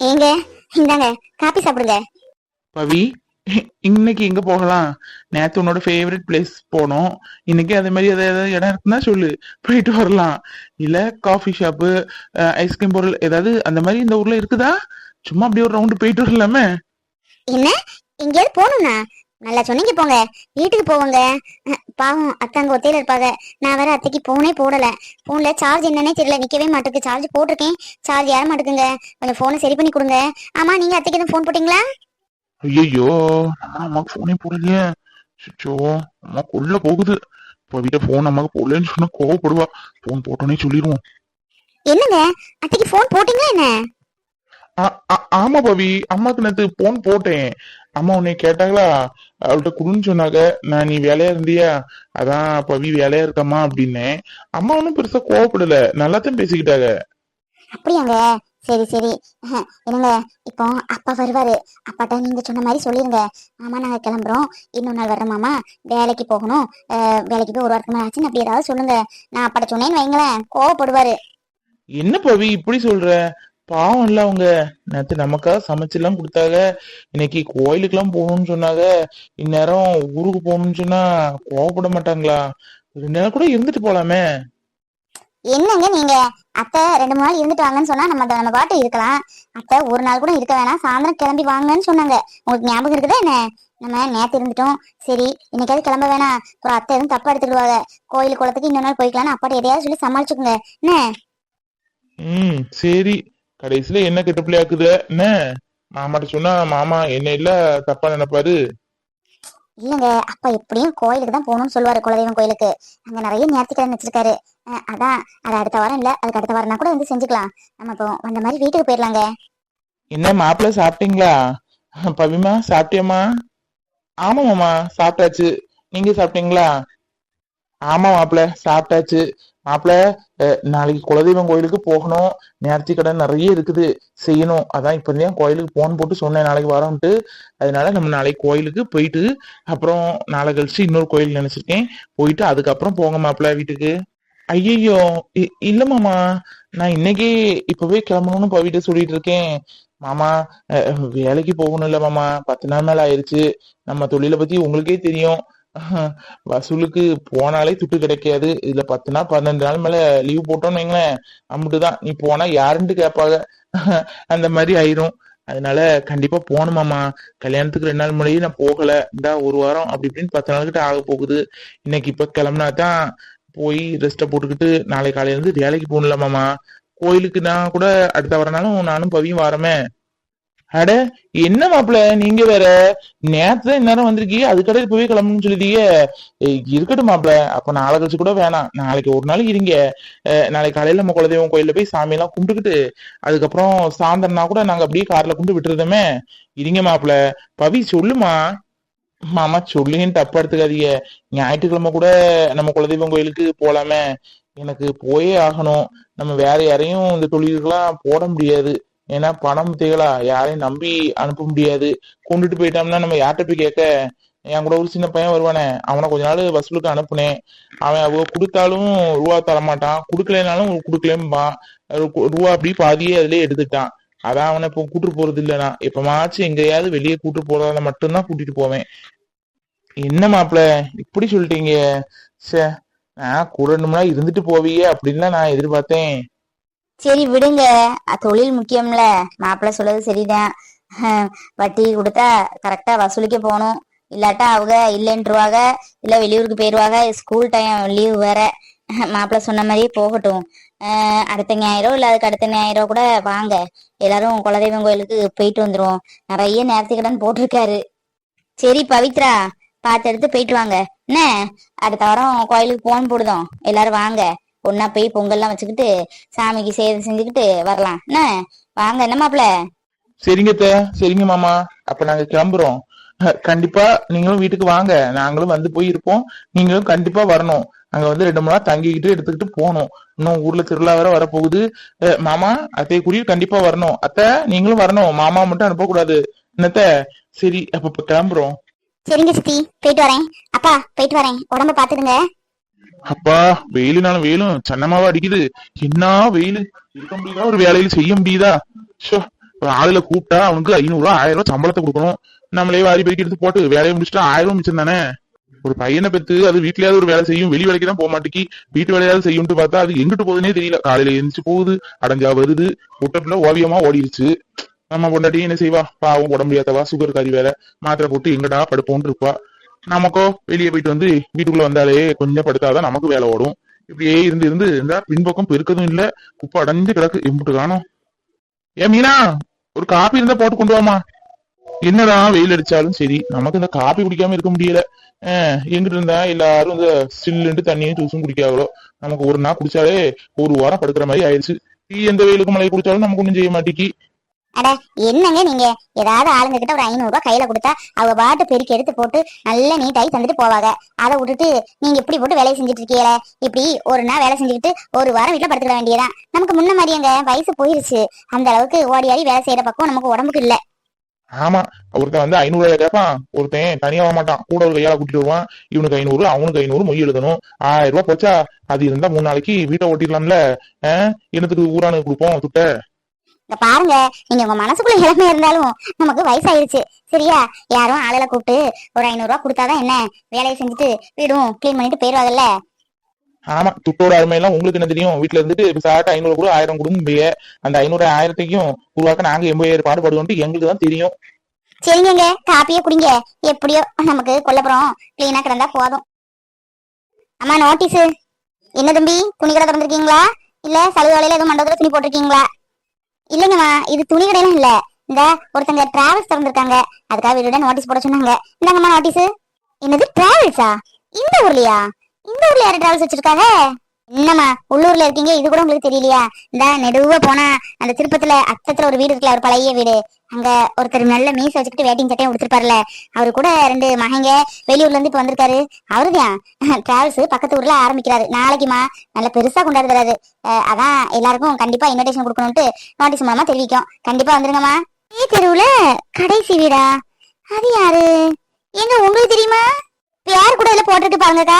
ஏங்க இந்தாங்க காப்பி சாப்பிடுங்க. பவி இன்னைக்கு எங்க போகலாம்? நேத்து உன்னோட ஃபேவரட் பிளேஸ் போனோம். இன்னைக்கு அதே மாதிரி ஏதாவது இடம் இருக்குன்னா சொல்லு. போயிட்டு வரலாம். இல்ல காஃபி ஷாப்பு ஐஸ்கிரீம் பொருள் ஏதாவது அந்த மாதிரி இந்த ஊர்ல இருக்குதா? சும்மா அப்படியே ஒரு ரவுண்டு போயிட்டு வரலாமே. என்ன? எங்கேயாவது போகணும்னா? நல்லா சொன்னீங்க போங்க. வீட்டுக்கு போவோங்க. பாவம் அத்தாங்க ஒத்தையில இருப்பாங்க. நான் வேற அத்தைக்கு போனே போடல. போன்ல சார்ஜ் என்னன்னே தெரியல. நிக்கவே மாட்டேங்குது சார்ஜ் போட்டிருக்கேன். சார்ஜ் ஏற மாட்டேங்குங்க கொஞ்சம் போனை சரி பண்ணி கொடுங்க. ஆமா நீங்க அத்தைக்கு எதுவும் போன் போட்டீங்களா? ஐயோ அம்மாக்கு போனே போடலையே. சுச்சோ அம்மா கொள்ள போகுது. இப்போ வீட்டை போன் அம்மாக்கு போடலன்னு சொன்னா கோவப்படுவா. போன் போட்டோன்னே சொல்லிடுவோம் என்னங்க? அத்தைக்கு போன் போட்டீங்களா என்ன? ஆமா பவி. அம்மாக்கு நேத்து போன் போட்டேன். அம்மா உன்னை கேட்டாங்களா? அவள்கிட்ட குடுன்னு சொன்னாங்க. நான் நீ வேலையா இருந்தியா? அதான் பவி வேலையா இருக்கம்மா அப்படின்னேன். அம்மா ஒன்றும் பெருசா கோவப்படல. நல்லா தான் பேசிக்கிட்டாங்க. அப்படியாங்க? சரி சரி. என்னங்க? இப்போ அப்பா வருவாரு. அப்பாட்ட நீங்க சொன்ன மாதிரி சொல்லிருங்க. மாமா நாங்க கிளம்புறோம். இன்னொரு நாள் வர்றோம் மாமா. வேலைக்கு போகணும். வேலைக்கு போய் ஒரு வாரத்துக்கு மேல ஆச்சுன்னு அப்படி ஏதாவது சொல்லுங்க. நான் அப்பாட்ட சொன்னேன்னு வைங்களேன். கோவப்படுவாரு. என்ன பவி இப்படி சொல்ற? பாவம் இல்ல அவங்க. நேத்து நமக்காக சமைச்செல்லாம் கொடுத்தாங்க. இன்னைக்கு கோயிலுக்கெல்லாம் போகணும்னு சொன்னாங்க. இந்நேரம் ஊருக்கு போகணும்னு சொன்னா கோவப்பட மாட்டாங்களா? ரெண்டு நாள் கூட இருந்துட்டு போலாமே. என்னங்க நீங்க? அத்தை ரெண்டு மூணு நாள் இருந்துட்டு வாங்கன்னு சொன்னா நம்ம நம்ம பாட்டு இருக்கலாம். அத்தை ஒரு நாள் கூட இருக்க வேணாம். சாயந்தரம் கிளம்பி வாங்கன்னு சொன்னாங்க. உங்களுக்கு ஞாபகம் இருக்குதா என்ன? நம்ம நேத்து இருந்துட்டோம். சரி இன்னைக்காவது கிளம்ப வேணாம். அப்புறம் அத்தை எதுவும் தப்பா எடுத்துக்கிடுவாங்க. கோயில் குளத்துக்கு இன்னொரு நாள் போய்க்கலாம்னு அப்பாட்ட எதையாவது சொல்லி சமாளிச்சுக்கோங்க. என்ன? ம் சரி. கடைசியில என்ன கெட்ட பிள்ளையாக்குது என்ன? மாமாட்ட சொன்னா மாமா என்ன இல்ல தப்பா நினைப்பாரு. இல்லங்க அப்பா எப்படியும் கோயிலுக்கு தான் போகணும்னு சொல்லுவாரு குலதெய்வம் கோயிலுக்கு. அங்க நிறைய ஞாயிற்றுக்கிழமை வச்சிருக்காரு. அஹ், அதான் அது அடுத்த வாரம் இல்ல அதுக்கு அடுத்த வாரம்னா கூட வந்து செஞ்சுக்கலாம். நம்ம இப்போ வந்த மாதிரி வீட்டுக்கு போயிடலாங்க. என்ன மாப்பிள்ள சாப்பிட்டீங்களா? பவிமா சாப்பிட்டியம்மா? ஆமா மாமா சாப்பிட்டாச்சு. நீங்க சாப்பிட்டீங்களா? ஆமா மாப்பிள்ள சாப்பிட்டாச்சு. மாப்பிள்ள நாளைக்கு குலதெய்வம் கோயிலுக்கு போகணும். நேர்த்தி கடன் நிறைய இருக்குது. செய்யணும். அதான் இப்ப தான் கோயிலுக்கு போன் போட்டு சொன்னேன். நாளைக்கு வரோம்ட்டு அதனால நம்ம நாளைக்கு கோயிலுக்கு போயிட்டு அப்புறம் நாளை கழிச்சு இன்னொரு கோயில் நினைச்சிருக்கேன். போயிட்டு அதுக்கப்புறம் போங்க மாப்பிள்ள வீட்டுக்கு. ஐயோ இல்ல மாமா. நான் இன்னைக்கு இப்பவே கிளம்பணும்னு பவிட்ட சொல்லிட்டு இருக்கேன். மாமா வேலைக்கு போகணும் இல்ல மாமா. பத்து நாள் மேல ஆயிருச்சு. நம்ம தொழிலை பத்தி உங்களுக்கே தெரியும். வசூலுக்கு போனாலே துட்டு கிடைக்காது. இதுல பத்து நாள் பன்னெண்டு நாள் மேல லீவ் போட்டோம்னு வைங்களேன். அம்பிட்டுதான். நீ போனா யாருன்ட்டு கேட்பாங்க. அந்த மாதிரி ஆயிரும். அதனால கண்டிப்பா போகணுமாமா கல்யாணத்துக்கு ரெண்டு நாள் முன்னாடியே நான் போகல. இந்தா ஒரு வாரம் அப்படி இப்படின்னு பத்து நாள் கிட்ட ஆக போகுது. இன்னைக்கு இப்ப கிளம்புனா தான் போய் ரெஸ்ட போட்டுக்கிட்டு நாளை காலையில இருந்து வேலைக்கு போகணும்லமாமா கோயிலுக்கு நான் கூட அடுத்த வரனாலும் நானும் பவியும் வரமே. அட என்ன மாப்பிள்ள நீங்க வேற? நேரத்துல இந்நேரம் வந்திருக்கீங்க அதுக்கடை இப்பவே கிளம்பணும்னு சொல்லிட்டீங்க இருக்கட்டும் மாப்பிள்ள அப்ப நாளை கழிச்சு கூட வேணாம். நாளைக்கு ஒரு நாள் இருங்க. நாளைக்கு காலையில நம்ம குலதெய்வம் கோயில போய் சாமி எல்லாம் கும்பிட்டுக்கிட்டு அதுக்கப்புறம் சாயந்தரம்னா கூட நாங்க அப்படியே கார்ல கொண்டு விட்டுருதோமே இருங்க மாப்பிள்ள பவி சொல்லுமா? மாமா சொல்லுங்கன்னு தப்பா எடுத்துக்காதீங்க. ஞாயிற்றுக்கிழமை கூட நம்ம குலதெய்வம் கோயிலுக்கு போலாமே. எனக்கு போயே ஆகணும். நம்ம வேற யாரையும் இந்த தொழிலுக்கெல்லாம் போட முடியாது. ஏன்னா பணம் தேகளா யாரையும் நம்பி அனுப்ப முடியாது. கொண்டுட்டு போயிட்டோம்னா நம்ம யார்கிட்ட போய் கேட்க? என் கூட ஒரு சின்ன பையன் வருவானே. அவனை கொஞ்ச நாள் வசூலுக்கு அனுப்புனேன். அவன் அவ கொடுத்தாலும் ரூபா தர மாட்டான் கொடுக்கலனாலும் கொடுக்கலம்பான். ரூபா அப்படி பாதியே அதுலயே எடுத்துட்டான் அதான் அவனை இப்போ கூட்டு போறது இல்லைனா எப்பமாச்சும் எங்கேயாவது வெளியே கூட்டு போறதால மட்டும்தான் கூட்டிட்டு போவேன். என்ன மாப்பிள? இப்படி சொல்லிட்டீங்க. சே நான் கூட இருந்துட்டு போவியே அப்படின்லாம் நான் எதிர்பார்த்தேன். சரி விடுங்க. தொழில் முக்கியம்ல. மாப்பிள்ள சொல்றது சரிதான். வட்டி கொடுத்தா கரெக்டா வசூலிக்க போகணும். இல்லாட்டா அவங்க இல்லைன்றுவாங்க. இல்ல வெளியூருக்கு போயிருவாங்க. ஸ்கூல் டைம் லீவ் வேற. மாப்பிள்ள சொன்ன மாதிரியே போகட்டும். அடுத்த ஞாயிறோ இல்ல அதுக்கு அடுத்த ஞாயிறோ கூட வாங்க. எல்லாரும் குலதெய்வம் கோயிலுக்கு போயிட்டு வந்துருவோம். நிறைய நேரத்தை கடன் போட்டிருக்காரு. சரி பவித்ரா பார்த்து எடுத்து போயிட்டு வாங்க. என்ன? அடுத்த வாரம் கோயிலுக்கு போன் போடுதோம். எல்லாரும் வாங்க. ஒன்னா போய் பொங்கல்லாம் வச்சுக்கிட்டு சாமிக்கு சேவை செஞ்சுக்கிட்டு வரலாம். என்ன? வாங்க என்ன மாப்பிள? சரிங்க அத்தை, சரிங்க மாமா. அப்ப நாங்க கிளம்புறோம். கண்டிப்பா நீங்களும் வீட்டுக்கு வாங்க. நாங்களும் வந்து போய் இருப்போம். நீங்களும் கண்டிப்பா வரணும். அங்க வந்து ரெண்டு மணி நேரம் தங்கிக்கிட்டு எடுத்துக்கிட்டு போகணும். இன்னும் ஊர்ல திருவிழா வேற வரப்போகுது. மாமா அத்தை கூடிய கண்டிப்பா வரணும். அத்தை நீங்களும் வரணும். மாமா மட்டும் அனுப்பக்கூடாது என்னத்த சரி அப்ப கிளம்புறோம். சரிங்க சித்தி. போயிட்டு வரேன். அப்பா போயிட்டு வரேன். உடம்ப பாத்துடுங்க அப்பா வெயிலுனாலும் வெயிலும் சன்னமாவா அடிக்குது. என்ன வெயில்? இருக்க முடியுதா ஒரு வேலையில செய்ய முடியுதா? ஷோ ஆளுல கூப்பிட்டா அவனுக்கு ஐநூறு ரூபா ஆயிரம் ரூபாய் சம்பளத்தை கொடுக்கணும். நம்மளே வாரி பெருக்கி எடுத்து போட்டு வேலையை முடிச்சுட்டா ஆயிரம் ரூபாய் மிச்சம் தானே? ஒரு பையனை பெத்து அது வீட்லயாவது ஒரு வேலை செய்யும் வெளி வேலைக்கு தான் போக மாட்டேங்கி வீட்டு வேலையாவது செய்யும்ட்டு பார்த்தா அது எங்கிட்டு போகுதுன்னே தெரியல. காலையில எழுந்துச்சு போகுது அடைஞ்சா வருது புட்டப்புல ஓவியமா ஓடிடுச்சு நம்ம பொண்டாட்டி என்ன செய்வா? பாவம் உடம்பு முடியாதவா? சுகர் கறி வேற மாத்திரை போட்டு எங்கடா படுப்போன்னு இருப்பா. நமக்கோ வெளியே போயிட்டு வந்து வீட்டுக்குள்ள வந்தாலே கொஞ்சம் படுத்தாதான் நமக்கு வேலை ஓடும். இப்படியே இருந்து இருந்து இந்த பின்பக்கம் பெருக்கதும் இல்ல. குப்பை அடைஞ்சு கிடக்கு. எம்பிட்டு காணும். ஏ மீனா ஒரு காப்பி இருந்தா போட்டு கொண்டு வாமா என்னதான் வெயில் அடிச்சாலும் சரி நமக்கு இந்த காப்பி குடிக்காம இருக்க முடியல. அஹ் எங்கிட்டு இருந்தா எல்லாரும் இந்த சில்லுன்ட்டு தண்ணியும் ஜூஸும் குடிக்காங்களோ நமக்கு ஒரு நாள் குடிச்சாலே ஒரு வாரம் படுக்கிற மாதிரி ஆயிடுச்சு. டீ எந்த வெயிலுக்கு மழை குடிச்சாலும் நமக்கு ஒண்ணும் செய்ய மாட்டேங்கி அட என்னங்க நீங்க? ஏதாவது ஆளுங்க கிட்ட ஒரு ஐநூறு ரூபாய் கையில கொடுத்தா அவங்க பாட்டு பெருக்கி எடுத்து போட்டு நல்ல நீட்டாகி தந்துட்டு போவாங்க. அதை விட்டுட்டு நீங்க இப்படி போட்டு வேலையை செஞ்சுட்டு இருக்கீங்களே? இப்படி ஒரு நாள் வேலை செஞ்சுக்கிட்டு ஒரு வாரம் வீட்டுல படுத்துக்க வேண்டியதான் நமக்கு முன்ன மாதிரியங்க வயசு போயிருச்சு. அந்த அளவுக்கு ஓடி ஆடி வேலை செய்யற பக்கம் நமக்கு உடம்புக்கு இல்ல. ஆமா ஒருத்தன் வந்து ஐநூறு ரூபாய் கேட்பான் ஒருத்தன் தனியாக மாட்டான். கூட ஒரு கையால கூட்டிட்டு வருவான். இவனுக்கு ஐநூறு அவனுக்கு ஐநூறு மொய் எழுதணும். ஆயிரம் ரூபாய் போச்சா? அது இருந்தா மூணு நாளைக்கு வீட்டை ஓட்டிடலாம்ல ஆஹ் என்னத்துக்கு ஊரானு கொடுப்போம் துட்ட? இங்க பாருங்க நீங்க உங்க மனசுக்குள்ள இளமை இருந்தாலும் நமக்கு வயசாயிருச்சு சரியா? யாரும் ஆளுல கூப்பிட்டு ஒரு ஐநூறு ரூபாய் கொடுத்தாதான் என்ன? வேலையை செஞ்சுட்டு வீடும் க்ளீன் பண்ணிட்டு போயிருவாங்கல்ல ஆமா துட்டோட அருமை எல்லாம் உங்களுக்கு என்ன தெரியும்? வீட்டுல இருந்துட்டு சாட்ட ஐநூறு கூட ஆயிரம் கொடுங்க அந்த ஐநூறு ஆயிரத்தையும் உருவாக்க நாங்க எண்பதாயிரம் பாடுபடுவோம்ட்டு எங்களுக்கு தான் தெரியும். சரிங்க காப்பியே குடிங்க. எப்படியோ நமக்கு கொல்லப்புறம். கிளீனா கிடந்தா போதும். அம்மா நோட்டீஸ் என்ன தம்பி துணி கடை திறந்திருக்கீங்களா? இல்ல சலுகை வேலையில எதுவும் மண்டபத்துல துணி போட்டிருக்கீங்களா? இல்லைங்கம்மா இது துணி கடையெல்லாம் இல்ல. இந்த ஒருத்தங்க டிராவல்ஸ் திறந்துருக்காங்க. அதுக்காக வீடு நோட்டீஸ் போட சொன்னாங்க. இந்தாங்கம்மா நோட்டீஸ் என்னது டிராவல்ஸா இந்த ஊர்லயா? இந்த ஊர்ல யாரு டிராவல்ஸ் வச்சிருக்காங்க? என்னம்மா உள்ளூர்ல இருக்கீங்க? இது கூட உங்களுக்கு தெரியலையா? இந்த நெடுவா போனா அந்த திருப்பத்துல அச்சத்துல ஒரு வீடு இருக்குல்ல ஒரு பழைய வீடு. அங்க ஒருத்தர் நல்ல மீச வச்சுக்கிட்டு வேட்டிங் சட்டையும் கொடுத்துருப்பாருல அவரு கூட ரெண்டு மகங்க வெளியூர்ல இருந்து இப்ப வந்திருக்காரு. அவருதான். டிராவல்ஸ் பக்கத்து ஊர்ல ஆரம்பிக்கிறாரு. நாளைக்குமா நல்ல பெருசா கொண்டாடுறாரு அஹ் அதான் எல்லாருக்கும் கண்டிப்பா இன்விடேஷன் கொடுக்கணும்ட்டு நோட்டீஸ் மூலமா தெரிவிக்கும். கண்டிப்பா வந்துருங்கம்மா. ஏ தெருவுல கடைசி வீடா? அது யாரு? எங்க உங்களுக்கு தெரியுமா? பேர் கூட இதுல போட்டிருக்கு பாருங்கக்கா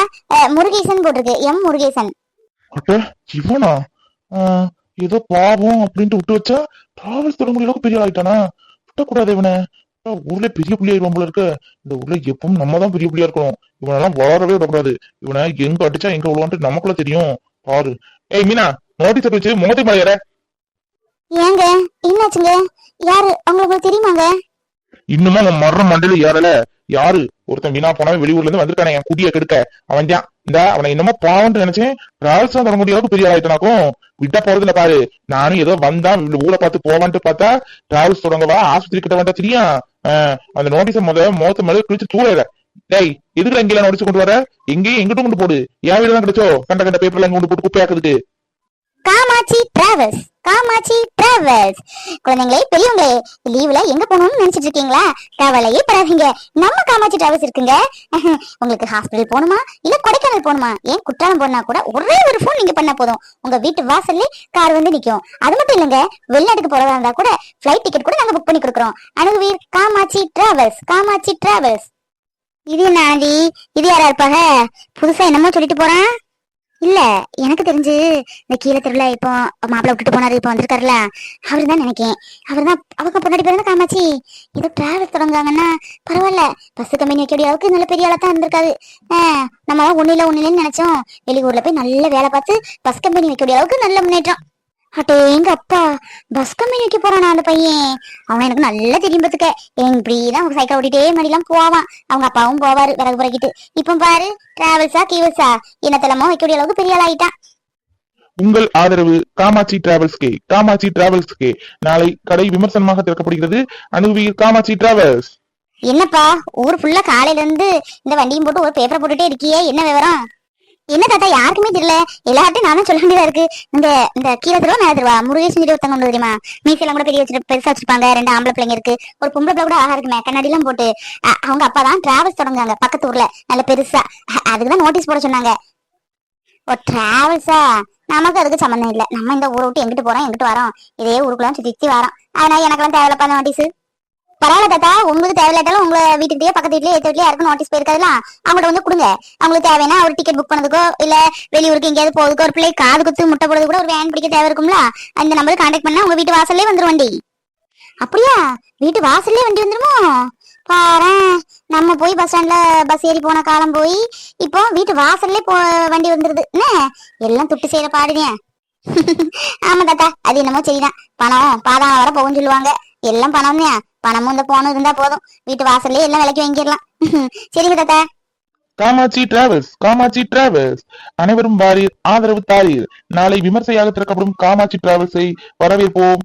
முருகேசன் போட்டிருக்கு. எம் முருகேசன். அட்ட இவனா? ஏதோ பாவம் அப்படின்ட்டு விட்டு வச்சா டிராவல்ஸ் தொடங்க அளவுக்கு பெரிய ஆயிட்டானா விட்டக்கூடாது இவனை. ஊர்ல பெரிய புள்ளியா இருப்பான் போல இருக்க. இந்த ஊர்ல எப்பவும் நம்ம தான் பெரிய புள்ளியா இருக்கணும். இவனெல்லாம் வளரவே விடக்கூடாது. இவனை எங்க அடிச்சா எங்க விழுவான்ட்டு நமக்குள்ள தெரியும். பாரு. ஏய் மீனா நோட்டீஸ் வச்சு முகத்தை மலையற ஏங்க என்னாச்சுங்க? யாரு உங்களுக்கு தெரியுமாங்க? இன்னுமா உன் மரண மண்டல ஏறல. யாரு? ஒருத்தன் வீணா போனா வெளியூர்ல இருந்து வந்திருக்கானே என் குடிய கெடுக்க. அவன் தான். இந்த அவனை என்னமோ பாவம்னு நினைச்சேன். ராஜஸ்தான் தர தொடங்க அளவுக்கு பெரிய ஆயிட்டனாக்கும் விட்டா போறது இல்ல பாரு. நானும் ஏதோ வந்தான் ஊரை பார்த்து போவான்ட்டு பார்த்தா டிராவல்ஸ் தொடங்கவா? ஆஸ்பத்திரி கிட்ட வந்தா தெரியும் ஆஹ் அந்த நோட்டீஸ முத மோத்த மேல கிழிச்சு தூளையில டேய் எதுக்குல எங்கெல்லாம் நோட்டீஸ் கொண்டு வர? எங்கேயும் எங்கிட்டும் கொண்டு போடு. என் வீடு தான் கிடைச்சோ? கண்ட கண்ட பேப்பர்ல கொண்டு போட்டு குப்பையாக்குதுக்கு காமாட்சி டிராவல்ஸ் காமாட்சி டிராவல்ஸ் குழந்தைங்களே பெரியவங்களே லீவ்ல எங்க போகணும்னு நினைச்சிட்டு இருக்கீங்களா? கவலையே படாதீங்க. நம்ம காமாட்சி டிராவல்ஸ் இருக்குங்க. உங்களுக்கு ஹாஸ்பிட்டல் போகணுமா? இல்ல கொடைக்கானல் போகணுமா? ஏன் குற்றாலம் போனா கூட ஒரே ஒரு ஃபோன் நீங்க பண்ணா போதும். உங்க வீட்டு வாசல்ல கார் வந்து நிக்கும். அது மட்டும் இல்லங்க வெளிநாட்டுக்கு போறதா இருந்தா கூட ஃபிளைட் டிக்கெட் கூட நாங்க புக் பண்ணி கொடுக்குறோம். அணுகுவீர் காமாட்சி டிராவல்ஸ் காமாட்சி டிராவல்ஸ் இது என்ன ஆனந்தி இது யாரா இருப்பாங்க? புதுசா என்னமோ சொல்லிட்டு போறான். இல்ல எனக்கு தெரிஞ்சு இந்த கீழே திருவிழா இப்போ மாப்பிள்ள விட்டுட்டு போனாரு இப்போ வந்திருக்காருல அவரு தான் நினைக்கேன். அவர் தான் அவங்க பொன்னாடி பேர் காமாச்சி ஏதோ டிராவல் தொடங்குறாங்கன்னா பரவாயில்ல பஸ் கம்பெனி வைக்கக்கூடிய அளவுக்கு நல்ல பெரிய ஆளா தான் இருந்திருக்காரு. ஆஹ் நம்ம ஒண்ணு இல்ல ஒண்ணு இல்லைன்னு நினைச்சோம். வெளியூர்ல போய் நல்ல வேலை பார்த்து பஸ் கம்பெனி வைக்கக்கூடிய அளவுக்கு நல்ல முன்னேற்றம். அட்டே எங்க அப்பா. பஸ் கம்பெனி வைக்க போறானா அந்த பையன். அவன் எனக்கு நல்லா தெரியும் பத்துக்க என் இப்படிதான் சைக்கிள் ஓட்டிட்டே மடிலாம் போவான். அவங்க அப்பாவும் போவாரு விறகு புறக்கிட்டு. இப்ப பாரு டிராவல்ஸா கீவல்ஸா என்னத்தலமோ வைக்கக்கூடிய அளவுக்கு பெரிய ஆள் ஆயிட்டான். உங்கள் ஆதரவு காமாட்சி டிராவல்ஸ்கே காமாட்சி டிராவல்ஸ்கே நாளை கடை விமர்சனமாக திறக்கப்படுகிறது. அணுகுவீர் காமாட்சி டிராவல்ஸ் என்னப்பா ஊர் ஃபுல்லா காலையில இருந்து இந்த வண்டியும் போட்டு ஒரு பேப்பரை போட்டுட்டே இருக்கியே. என்ன விவரம்? என்ன தாத்தா யாருக்குமே தெரியல. எல்லார்ட்டையும் நானும் சொல்ல வேண்டியதா இருக்கு. இந்த இந்த கீழே தருவா மேல தருவா? முருகேசன் சொல்லி ஒருத்தங்க ஒன்று தெரியுமா? மீசெல்லாம் கூட பெரிய வச்சுட்டு பெருசா வச்சிருப்பாங்க. ரெண்டு ஆம்பளை பிள்ளைங்க இருக்கு. ஒரு பொம்பளை பிள்ளை கூட ஆகா இருக்குமே. கண்ணாடி எல்லாம் போட்டு அவங்க அப்பா தான் டிராவல்ஸ் தொடங்குறாங்க பக்கத்து ஊர்ல. நல்ல பெருசா. அதுக்குதான் நோட்டீஸ் போட சொன்னாங்க. ஓ டிராவல்ஸா நமக்கு அதுக்கு சம்மந்தம் இல்ல. நம்ம இந்த ஊரை விட்டு எங்கிட்டு போறோம் எங்கிட்டு வரோம். இதே ஊருக்குலாம் சுத்தி சுத்தி வரோம். அதனால எனக்கெல்லாம் தேவையில்லப்பா அந்த நோட்டீஸ் பரவாயில்ல தாத்தா உங்களுக்கு தேவையில்லாட்டாலும் உங்க வீட்டுக்கிட்டே பக்கத்து வீட்லயே ஏத்த வீட்லயே யாருக்கும் நோட்டீஸ் போயிருக்காதுல அவங்கள்ட்ட வந்து கொடுங்க. அவங்களுக்கு தேவைன்னா ஒரு டிக்கெட் புக் பண்ணதுக்கோ இல்ல வெளியூருக்கு எங்கேயாவது போகுதுக்கோ ஒரு பிள்ளை காது குத்து முட்டை போடுறது கூட ஒரு வேன் பிடிக்க தேவை இருக்கும்ல? அந்த நம்பருக்கு கான்டாக்ட் பண்ணா உங்க வீட்டு வாசல்லே வந்துரும் வண்டி. அப்படியா? வீட்டு வாசல்லே வண்டி வந்துருமோ? பாரு நம்ம போய் பஸ் ஸ்டாண்ட்ல பஸ் ஏறி போன காலம் போய் இப்போ வீட்டு வாசல்லே போ வண்டி வந்துருது. என்ன? எல்லாம் துட்டு செய்யற பாடுறேன் ஆமா தாத்தா அது என்னமோ சரிதான். பணம் பாதாளம் வர போகும்னு சொல்லுவாங்க. எல்லாம் பணம் தான் பணமும் இந்த போனும் இருந்தா போதும். வீட்டு வாசல்லே எல்லாம் விலைக்கு வாங்கிடலாம். சரிங்க தாத்தா. காமாட்சி டிராவல்ஸ் காமாட்சி டிராவல்ஸ் அனைவரும் வாரீர் ஆதரவு தாரீர். நாளை விமர்சையாக திறக்கப்படும் காமாட்சி டிராவல்ஸை வரவேற்போம்.